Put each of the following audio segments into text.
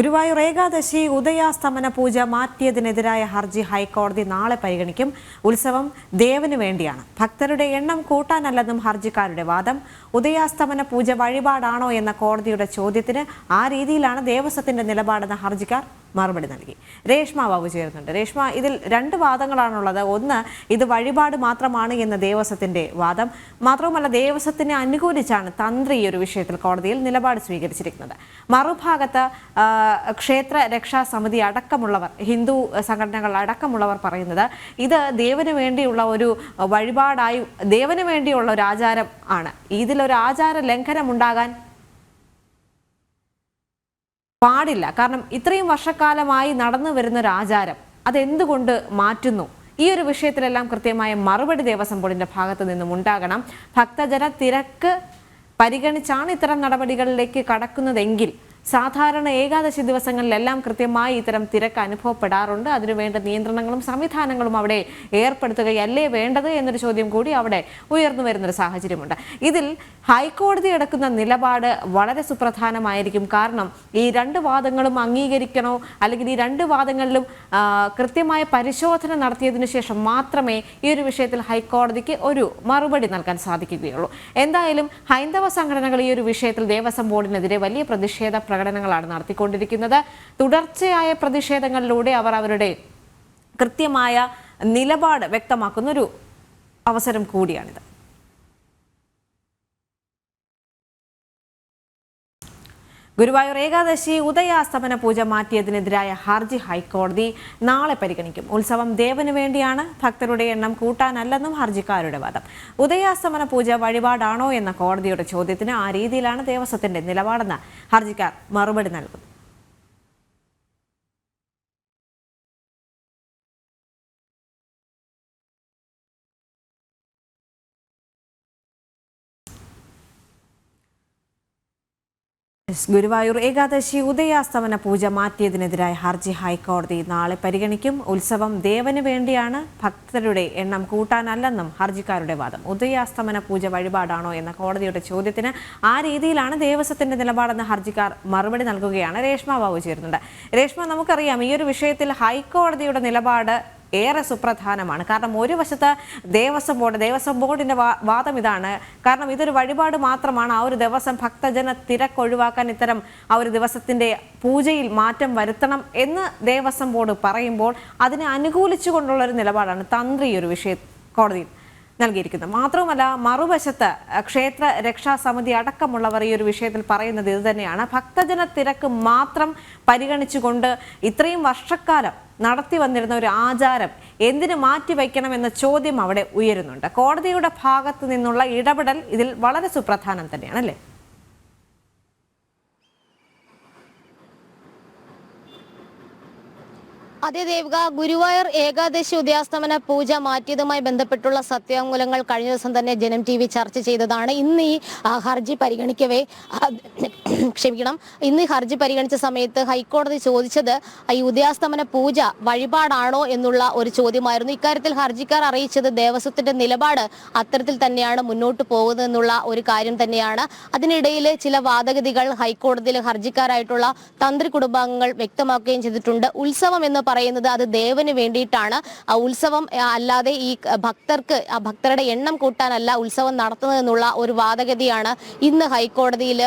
ഗുരുവായൂർ ഏകാദശി ഉദയാസ്തമന പൂജ മാറ്റിയതിനെതിരായ ഹർജി ഹൈക്കോടതി നാളെ പരിഗണിക്കും. ഉത്സവം ദേവന് വേണ്ടിയാണ്. ഭക്തരുടെ എണ്ണം കൂട്ടാനല്ലെന്നും ഹർജിക്കാരുടെ വാദം. ഉദയാസ്തമന പൂജ വഴിപാടാണോ എന്ന കോടതിയുടെ ചോദ്യത്തിന് ആ രീതിയിലാണ് ദേവസ്വത്തിന്റെ നിലപാടെന്ന ഹർജിക്കാർ മറുപടി നൽകി. രേഷ്മ ബാബു ചേരുന്നുണ്ട്. രേഷ്മ ഇതിൽ രണ്ട് വാദങ്ങളാണുള്ളത്. ഒന്ന് ഇത് വഴിപാട് മാത്രമാണ് എന്ന ദേവസ്വത്തിന്റെ വാദം. മാത്രവുമല്ല ദേവസ്വത്തിനെ അനുകൂലിച്ചാണ് തന്ത്രി ഈ ഒരു വിഷയത്തിൽ കോടതിയിൽ നിലപാട് സ്വീകരിച്ചിരിക്കുന്നത്. മറുഭാഗത്ത് ക്ഷേത്ര രക്ഷാ സമിതി അടക്കമുള്ളവർ ഹിന്ദു സംഘടനകൾ അടക്കമുള്ളവർ പറയുന്നത് ഇത് ദേവന് വേണ്ടിയുള്ള ഒരു വഴിപാടായി ദേവന് വേണ്ടിയുള്ള ഒരു ആചാരം ആണ്. ഇതിലൊരു ആചാര ലംഘനം ഉണ്ടാകാൻ പാടില്ല. കാരണം ഇത്രയും വർഷക്കാലമായി നടന്നു വരുന്ന ഒരു ആചാരം അതെന്തുകൊണ്ട് മാറ്റുന്നു? ഈ ഒരു വിഷയത്തിലെല്ലാം കൃത്യമായ മറുപടി ദേവസ്വം ബോർഡിന്റെ ഭാഗത്തു നിന്നും ഉണ്ടാകണം. ഭക്തജന തിരക്ക് പരിഗണിച്ചാണ് ഇത്തരം നടപടികളിലേക്ക് കടക്കുന്നതെങ്കിൽ സാധാരണ ഏകാദശി ദിവസങ്ങളിലെല്ലാം കൃത്യമായി ഇത്തരം തിരക്ക് അനുഭവപ്പെടാറുണ്ട്. അതിനുവേണ്ട നിയന്ത്രണങ്ങളും സംവിധാനങ്ങളും അവിടെ ഏർപ്പെടുത്തുകയല്ലേ വേണ്ടത് എന്നൊരു ചോദ്യം കൂടി അവിടെ ഉയർന്നു വരുന്നൊരു സാഹചര്യമുണ്ട്. ഇതിൽ ഹൈക്കോടതി എടുക്കുന്ന നിലപാട് വളരെ സുപ്രധാനമായിരിക്കും. കാരണം ഈ രണ്ട് വാദങ്ങളും അംഗീകരിക്കണോ അല്ലെങ്കിൽ ഈ രണ്ട് വാദങ്ങളിലും കൃത്യമായ പരിശോധന നടത്തിയതിനു ശേഷം മാത്രമേ ഈ ഒരു വിഷയത്തിൽ ഹൈക്കോടതിക്ക് ഒരു മറുപടി നൽകാൻ സാധിക്കുകയുള്ളൂ. എന്തായാലും ഹൈന്ദവ സംഘടനകൾ ഈ ഒരു വിഷയത്തിൽ ദേവസ്വം ബോർഡിനെതിരെ വലിയ പ്രതിഷേധ പ്രകടനങ്ങളാണ് നടത്തിക്കൊണ്ടിരിക്കുന്നത്. തുടർച്ചയായ പ്രതിഷേധങ്ങളിലൂടെ അവർ അവരുടെ കൃത്യമായ നിലപാട് വ്യക്തമാക്കുന്ന ഒരു അവസരം കൂടിയാണിത്. ഗുരുവായൂർ ഏകാദശി ഉദയാസ്തമന പൂജ മാറ്റിയതിനെതിരായ ഹർജി ഹൈക്കോടതി നാളെ പരിഗണിക്കും. ഉത്സവം ദേവന് വേണ്ടിയാണ്. ഭക്തരുടെ എണ്ണം കൂട്ടാനല്ലെന്നും ഹർജിക്കാരുടെ വാദം. ഉദയാസ്തമന പൂജ വഴിപാടാണോ എന്ന കോടതിയുടെ ചോദ്യത്തിന് ആ രീതിയിലാണ് ദേവസ്വത്തിന്റെ നിലപാടെന്ന് ഹർജിക്കാർ മറുപടി നൽകുന്നു. ഗുരുവായൂർ ഏകാദശി ഉദയാസ്തമന പൂജ മാറ്റിയതിനെതിരായ ഹർജി ഹൈക്കോടതി നാളെ പരിഗണിക്കും. ഉത്സവം ദേവന് വേണ്ടിയാണ്. ഭക്തരുടെ എണ്ണം കൂട്ടാനല്ലെന്നും ഹർജിക്കാരുടെ വാദം. ഉദയാസ്തമന പൂജ വഴിപാടാണോ എന്ന കോടതിയുടെ ചോദ്യത്തിന് ആ രീതിയിലാണ് ദേവസ്വത്തിന്റെ നിലപാടെന്ന് ഹർജിക്കാർ മറുപടി നൽകുകയാണ് രേഷ്മ ബാബു ചേരുന്നുണ്ട്. രേഷ്മ നമുക്കറിയാം ഈ ഒരു വിഷയത്തിൽ ഹൈക്കോടതിയുടെ നിലപാട് ഏറെ സുപ്രധാനമാണ്. കാരണം ഒരു വശത്ത് ദേവസ്വം ബോർഡ് ദേവസ്വം ബോർഡിന്റെ വാദം ഇതാണ്. കാരണം ഇതൊരു വഴിപാട് മാത്രമാണ് ആ ഒരു ദിവസം ഭക്തജന തിരക്കൊഴിവാക്കാൻ ഇത്തരം ആ ഒരു ദിവസത്തിന്റെ പൂജയിൽ മാറ്റം വരുത്തണം എന്ന് ദേവസ്വം ബോർഡ് പറയുമ്പോൾ അതിനെ അനുകൂലിച്ചുകൊണ്ടുള്ള ഒരു നിലപാടാണ് തന്ത്രി ഈ ഒരു വിഷയ കോടതിയിൽ. നൽകിയിരിക്കുന്നത് മാത്രവുമല്ല മറുവശത്ത് ക്ഷേത്ര രക്ഷാ സമിതി അടക്കമുള്ളവർ ഈ ഒരു വിഷയത്തിൽ പറയുന്നത് ഇത് തന്നെയാണ്. ഭക്തജന തിരക്ക് മാത്രം പരിഗണിച്ചുകൊണ്ട് ഇത്രയും വർഷക്കാലം നടത്തി വന്നിരുന്ന ഒരു ആചാരം എന്തിനു മാറ്റിവെക്കണം എന്ന ചോദ്യം അവിടെ ഉയരുന്നുണ്ട്. കോടതിയുടെ ഭാഗത്തു നിന്നുള്ള ഇടപെടൽ ഇതിൽ വളരെ സുപ്രധാനം തന്നെയാണ് അല്ലേ അതെ ദേവിക ഗുരുവായൂർ ഏകാദശി ഉദയാസ്തമന പൂജ മാറ്റിയതുമായി ബന്ധപ്പെട്ടുള്ള സത്യാങ്കുലങ്ങൾ കഴിഞ്ഞ ദിവസം തന്നെ ജനം ടി ചർച്ച ചെയ്തതാണ്. ഇന്ന് ഈ ഹർജി പരിഗണിക്കവേ ക്ഷമിക്കണം. ഇന്ന് ഹർജി പരിഗണിച്ച സമയത്ത് ഹൈക്കോടതി ചോദിച്ചത് ഈ ഉദയാസ്തമന പൂജ വഴിപാടാണോ എന്നുള്ള ഒരു ചോദ്യമായിരുന്നു. ഇക്കാര്യത്തിൽ ഹർജിക്കാർ അറിയിച്ചത് ദേവസ്വത്തിന്റെ നിലപാട് അത്തരത്തിൽ തന്നെയാണ് മുന്നോട്ട് പോകുന്നതെന്നുള്ള ഒരു കാര്യം തന്നെയാണ്. അതിനിടയിൽ ചില വാദഗതികൾ ഹൈക്കോടതിയിൽ ഹർജിക്കാരായിട്ടുള്ള തന്ത്രി കുടുംബാംഗങ്ങൾ വ്യക്തമാക്കുകയും ചെയ്തിട്ടുണ്ട്. ഉത്സവം എന്ന് പറയുന്നത് അത് ദേവന് വേണ്ടിയിട്ടാണ്. ഉത്സവം അല്ലാതെ ഈ ഭക്തർക്ക് ആ ഭക്തരുടെ എണ്ണം കൂട്ടാനല്ല ഉത്സവം നടത്തുന്നതെന്നുള്ള ഒരു വാദഗതിയാണ് ഇന്ന് ഹൈക്കോടതിയിൽ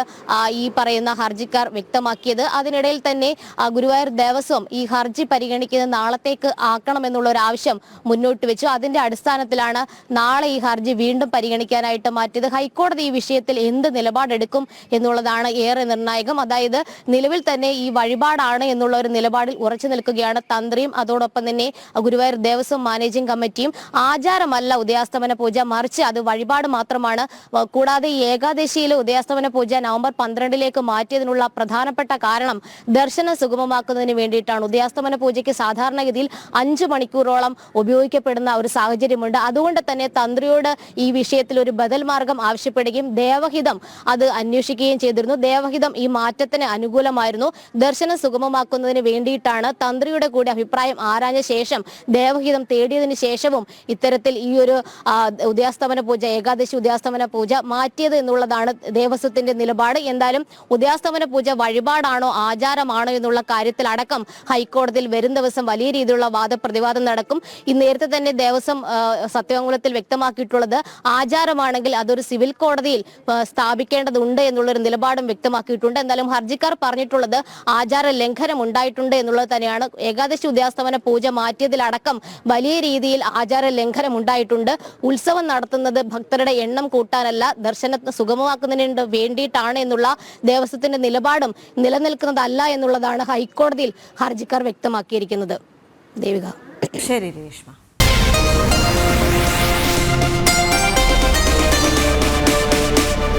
ഈ പറയുന്ന ഹർജിക്കാർ വ്യക്തമാക്കിയത്. അതിനിടയിൽ തന്നെ ഗുരുവായൂർ ദേവസ്വം ഈ ഹർജി പരിഗണിക്കുന്നത് നാളത്തേക്ക് ആക്കണമെന്നുള്ള ഒരു ആവശ്യം മുന്നോട്ട് വെച്ചു. അതിന്റെ അടിസ്ഥാനത്തിലാണ് നാളെ ഈ ഹർജി വീണ്ടും പരിഗണിക്കാനായിട്ട് മാറ്റിയത്. ഹൈക്കോടതി ഈ വിഷയത്തിൽ എന്ത് നിലപാടെടുക്കും എന്നുള്ളതാണ് ഏറെ നിർണായകം. അതായത് നിലവിൽ തന്നെ ഈ വഴിപാടാണ് എന്നുള്ള ഒരു നിലപാടിൽ ഉറച്ചു നിൽക്കുകയാണ് തന്ത്രിയും അതോടൊപ്പം തന്നെ ഗുരുവായൂർ ദേവസ്വം മാനേജിംഗ് കമ്മിറ്റിയും ആചാരമല്ല ഉദയാസ്തമന പൂജ. മറിച്ച് അത് വഴിപാട് മാത്രമാണ്. കൂടാതെ ഈ ഏകാദശിയിലെ ഉദയാസ്തമന പൂജ നവംബർ പന്ത്രണ്ടിലേക്ക് മാറ്റിയതിനുള്ള പ്രധാനപ്പെട്ട കാരണം ദർശനം സുഗമമാക്കുന്നതിന് വേണ്ടിയിട്ടാണ്. ഉദയാസ്തമന പൂജയ്ക്ക് സാധാരണഗതിയിൽ അഞ്ചു മണിക്കൂറോളം ഉപയോഗിക്കപ്പെടുന്ന ഒരു സാഹചര്യമുണ്ട്. അതുകൊണ്ട് തന്നെ തന്ത്രിയോട് ഈ വിഷയത്തിൽ ഒരു ബദൽ മാർഗം ആവശ്യപ്പെടുകയും ദേവഹിതം അത് അന്വേഷിക്കുകയും ചെയ്തിരുന്നു. ദേവഹിതം ഈ മാറ്റത്തിന് അനുകൂലമായിരുന്നു. ദർശനം സുഗമമാക്കുന്നതിന് വേണ്ടിയിട്ടാണ് തന്ത്രിയുടെ കൂടി അഭിപ്രായം ആരാഞ്ഞ ശേഷം ദേവഹിതം തേടിയതിനു ശേഷവും ഇത്തരത്തിൽ ഈ ഒരു ഉദയാസ്തമന പൂജ ഏകാദശി ഉദയാസ്തമന പൂജ മാറ്റിയത് എന്നുള്ളതാണ് ദേവസ്വത്തിന്റെ നിലപാട്. എന്തായാലും ഉദയാസ്തമന പൂജ വഴിപാടാണോ ആചാരമാണോ എന്നുള്ള കാര്യത്തിൽ അടക്കം ഹൈക്കോടതിയിൽ വരും ദിവസം വലിയ രീതിയിലുള്ള വാദപ്രതിവാദം നടക്കും. ഈ നേരത്തെ തന്നെ ദേവസ്വം സത്യവാങ്മൂലത്തിൽ വ്യക്തമാക്കിയിട്ടുള്ളത് ആചാരമാണെങ്കിൽ അതൊരു സിവിൽ കോടതിയിൽ സ്ഥാപിക്കേണ്ടതുണ്ട് എന്നുള്ളൊരു നിലപാടും വ്യക്തമാക്കിയിട്ടുണ്ട്. എന്തായാലും ഹർജിക്കാർ പറഞ്ഞിട്ടുള്ളത് ആചാര ലംഘനം ഉണ്ടായിട്ടുണ്ട് എന്നുള്ളത് തന്നെയാണ്. ഏകാദശി ഉദയാസ്തമന പൂജ മാറ്റിയതിലടക്കം വലിയ രീതിയിൽ ആചാര ലംഘനം ഉണ്ടായിട്ടുണ്ട് ഉത്സവം നടത്തുന്നത് ഭക്തരുടെ എണ്ണം കൂട്ടാനല്ല ദർശനത്തെ സുഗമമാക്കുന്നതിന് വേണ്ടിയിട്ടാണ് എന്നുള്ള ദേവസ്വത്തിന്റെ നിലപാടും നിലനിൽക്കുന്നതല്ല എന്നുള്ളതാണ് ഹൈക്കോടതിയിൽ ഹർജിക്കാർ വ്യക്തമാക്കിയിരിക്കുന്നത്. ദേവിക. ശരി രേഷ്മ.